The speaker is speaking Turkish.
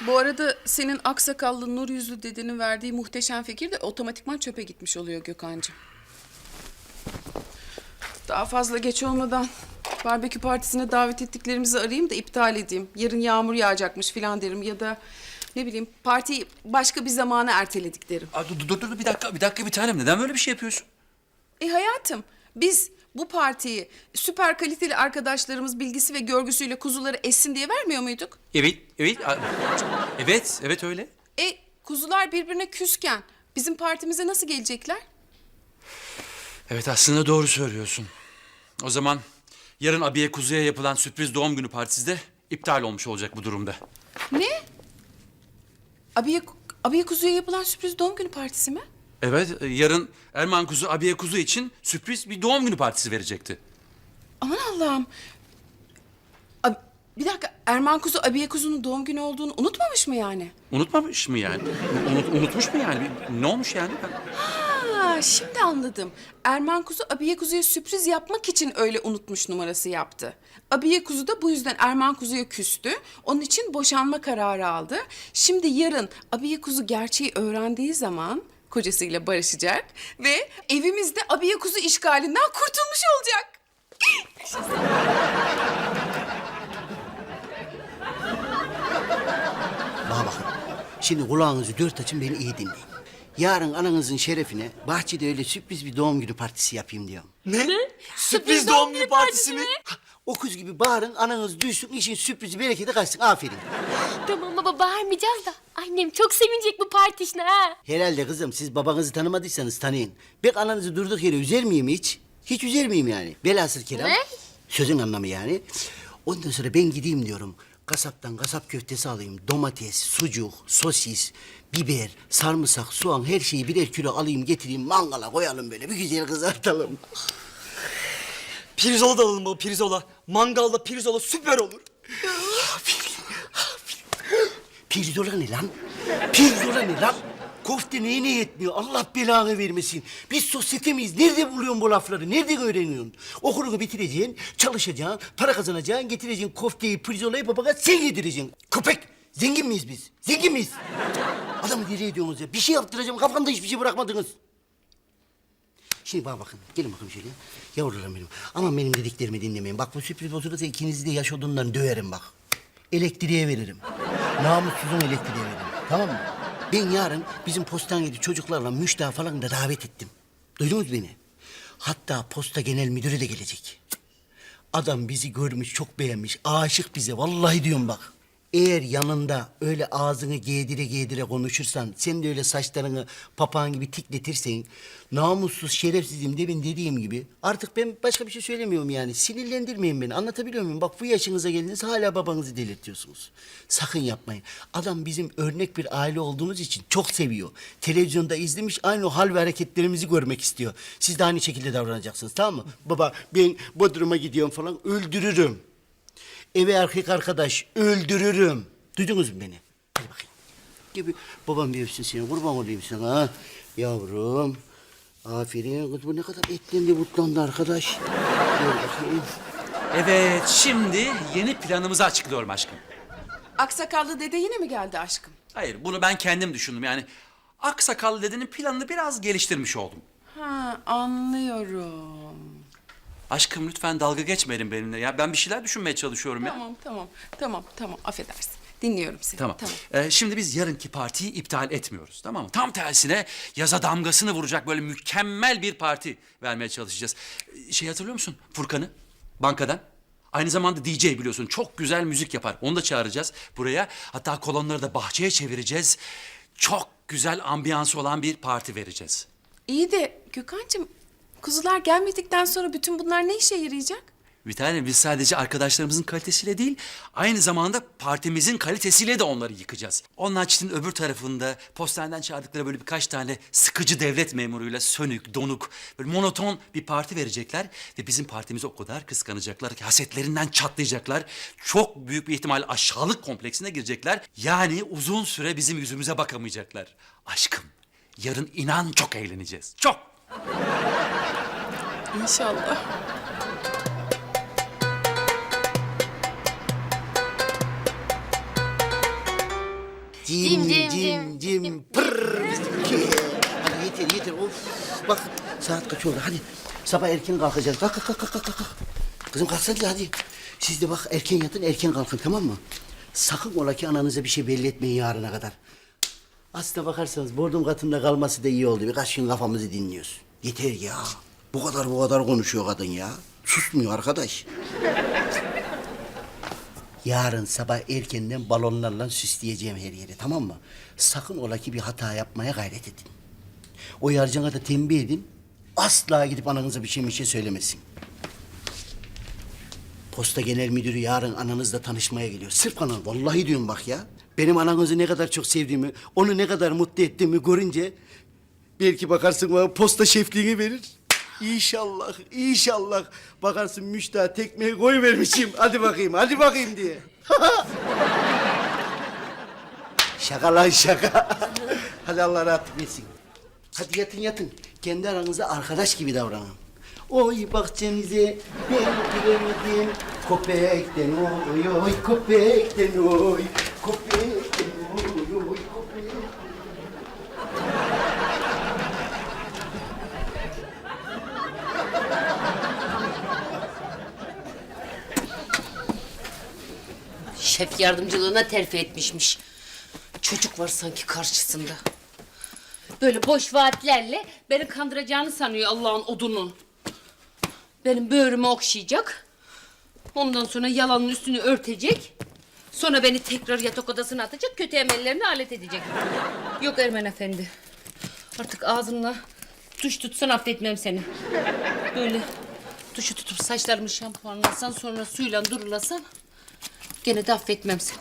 Bu arada senin aksakallı nur yüzlü dedenin verdiği muhteşem fikir de otomatikman çöpe gitmiş oluyor Gökhan'cığım. Daha fazla geç olmadan barbekü partisine davet ettiklerimizi arayayım da iptal edeyim. Yarın yağmur yağacakmış filan derim ya da ne bileyim partiyi başka bir zamana erteledik derim. Aa, dur, dur, dur, bir dakika, bir dakika bir tanem. Neden böyle bir şey yapıyorsun? E hayatım biz bu partiyi süper kaliteli arkadaşlarımız bilgisi ve görgüsüyle kuzuları essin diye vermiyor muyduk? Evet, evet. Evet, evet öyle. E kuzular birbirine küsken bizim partimize nasıl gelecekler? Evet aslında doğru söylüyorsun. O zaman yarın abiye kuzuya yapılan sürpriz doğum günü partisi de iptal olmuş olacak bu durumda. Ne? Abiye, abiye kuzuya yapılan sürpriz doğum günü partisi mi? Evet, e, yarın Erman kuzu abiye kuzu için sürpriz bir doğum günü partisi verecekti. Aman Allah'ım. Ab- bir dakika Erman kuzu abiye kuzunun doğum günü olduğunu unutmamış mı yani? Unutmamış mı yani? Unut, unutmuş mu yani? Bir- Ne olmuş yani? Ha, şimdi anladım. Erman kuzu abiye kuzuya sürpriz yapmak için öyle unutmuş numarası yaptı. Abiye kuzu da bu yüzden Erman kuzuya küstü. Onun için boşanma kararı aldı. Şimdi yarın abiye kuzu gerçeği öğrendiği zaman kocasıyla barışacak ve evimizde abiye kuzu işgalinden kurtulmuş olacak. Bana bakın. Şimdi kulağınızı dört açın beni iyi dinleyin. Yarın ananızın şerefine bahçede öyle sürpriz bir doğum günü partisi yapayım diyorum. Ne? Sürpriz doğum günü partisi mi? Okuz gibi bağırın ananız duysun işin sürprizi bereketi kaçsın aferin. Tamam baba bağırmayacağız da. Annem çok sevinecek bu parti işine ha. Herhalde kızım siz babanızı tanımadıysanız tanıyın. Ben ananızı durduk yere üzer miyim hiç? Hiç üzer miyim yani? Velhasıl kelam. Ne? Sözün anlamı yani. Ondan sonra ben gideyim diyorum. Kasaptan kasap köftesi alayım. Domates, sucuk, sosis, biber, sarımsak, soğan her şeyi birer kilo alayım getireyim mangala koyalım böyle bir güzel kızartalım. Pirzola da baba pirzola. Mangalda pirzola süper olur. Pirzola ne lan? Pirzola ne lan? Kofte neyine yetmiyor? Allah belanı vermesin. Biz sosyete miyiz? Nerede buluyorsun bu lafları? Nereden öğreniyorsun? Okulunu bitireceksin, çalışacaksın, para kazanacaksın, getireceksin kofteyi, pirzolayı babana sen yedireceksin. Köpek! Zengin miyiz biz? Zengin miyiz? Adamı deli ediyorsunuz ya. Bir şey yaptıracağım, kafamda hiçbir şey bırakmadınız. Şimdi bana bakın, gelin bakın şöyle. Yavrularım benim. Aman benim dediklerimi dinlemeyin. Bak bu sürpriz bozulursa ikinizi de yaş odundan döverim bak. Elektriğe veririm. Namussuzun elektriğe veririm. Tamam mı? Ben yarın bizim postanedeki çocuklarla müştah falan da davet ettim. Duydunuz beni? Hatta posta genel müdürü de gelecek. Adam bizi görmüş, çok beğenmiş, aşık bize. Vallahi diyorum bak. Eğer yanında öyle ağzını giydire giydire konuşursan, sen de öyle saçlarını papağan gibi tikletirsen, namussuz, şerefsizim demin dediğim gibi, artık ben başka bir şey söylemiyorum yani. Sinirlendirmeyin beni, anlatabiliyor muyum? Bak bu yaşınıza geldiniz hala babanızı delirtiyorsunuz. Sakın yapmayın. Adam bizim örnek bir aile olduğumuz için çok seviyor. Televizyonda izlemiş, aynı o hal ve hareketlerimizi görmek istiyor. Siz de aynı şekilde davranacaksınız, tamam mı? Baba ben Bodrum'a gidiyorum falan, öldürürüm. Eve erkek arkadaş öldürürüm. Duydunuz mu beni? Hadi bakayım. Gibi babam bir öpsün seni. Kurban olayım sana. ha. Yavrum. Aferin. Kız bu ne kadar etlendi butlandı arkadaş. Gel bakayım. Evet, şimdi yeni planımızı açıklıyorum aşkım. Aksakallı dede yine mi geldi aşkım? Hayır, bunu ben kendim düşündüm. Yani aksakallı dedenin planını biraz geliştirmiş oldum. Ha anlıyorum. Aşkım lütfen dalga geçmeyin benimle. Ya ben bir şeyler düşünmeye çalışıyorum ya. Tamam tamam tamam tamam affedersin. Dinliyorum seni. Tamam. Ee, şimdi biz yarınki partiyi iptal etmiyoruz. Tamam mı? Tam tersine yaza damgasını vuracak böyle mükemmel bir parti vermeye çalışacağız. Ee, Şey hatırlıyor musun? Furkan'ı bankadan. Aynı zamanda DJ biliyorsun. Çok güzel müzik yapar. Onu da çağıracağız buraya. Hatta kolonları da bahçeye çevireceğiz. Çok güzel ambiyansı olan bir parti vereceğiz. İyi de Gökhan'cığım kuzular gelmedikten sonra bütün bunlar ne işe yarayacak? Bir tane biz sadece arkadaşlarımızın kalitesiyle değil, aynı zamanda partimizin kalitesiyle de onları yıkacağız. Onun açtığın öbür tarafında postaneden çağırdıkları böyle birkaç tane sıkıcı devlet memuruyla sönük, donuk, böyle monoton bir parti verecekler. Ve bizim partimizi o kadar kıskanacaklar ki hasetlerinden çatlayacaklar. Çok büyük bir ihtimal aşağılık kompleksine girecekler. Yani uzun süre bizim yüzümüze bakamayacaklar. Aşkım, yarın inan çok eğleneceğiz. Çok. İnşallah. Cim Cim, cim cim, cim pırr. bizimki. Hadi yeter yeter of. Bak saat kaç oldu hadi. Sabah erken kalkacağız. Kalk kalk kalk kalk kalk. kalk. Kızım kalksana hadi. Siz de bak erken yatın erken kalkın tamam mı? Sakın ola ki ananıza bir şey belli etmeyin yarına kadar. Aslına bakarsanız bordum katında kalması da iyi oldu. Birkaç gün kafamızı dinliyoruz. Yeter ya. Bu kadar bu kadar konuşuyor kadın ya. Susmuyor arkadaş. Yarın sabah erkenden balonlarla süsleyeceğim her yeri tamam mı? Sakın ola ki bir hata yapmaya gayret edin. O yarcana da tembih edin. Asla gidip ananıza bir şey bir şey söylemesin. Posta Genel Müdürü yarın ananızla tanışmaya geliyor. Sırf anan. Vallahi diyorum bak ya. Benim ananızı ne kadar çok sevdiğimi, onu ne kadar mutlu ettiğimi görünce... ...belki bakarsın bana posta şefliğini verir. İnşallah, inşallah. Bakarsın müştah tekmeyi koy vermişim. Hadi bakayım, hadi bakayım diye. şaka lan şaka. hadi Allah rahatlık versin. Hadi yatın yatın. Kendi aranızda arkadaş gibi davranın. Oy bahçemize ben giremedim. Köpekten oy oy köpekten oy. Köpekten Şef yardımcılığına terfi etmişmiş. Çocuk var sanki karşısında. Böyle boş vaatlerle beni kandıracağını sanıyor Allah'ın odunu. Benim böğrümü okşayacak. Ondan sonra yalanın üstünü örtecek. Sonra beni tekrar yatak odasına atacak, kötü emellerini alet edecek. Yok Ermen Efendi. Artık ağzınla tuş tutsan affetmem seni. Böyle tuşu tutup saçlarımı şampuanlasan sonra suyla durulasan Gene de affetmem seni.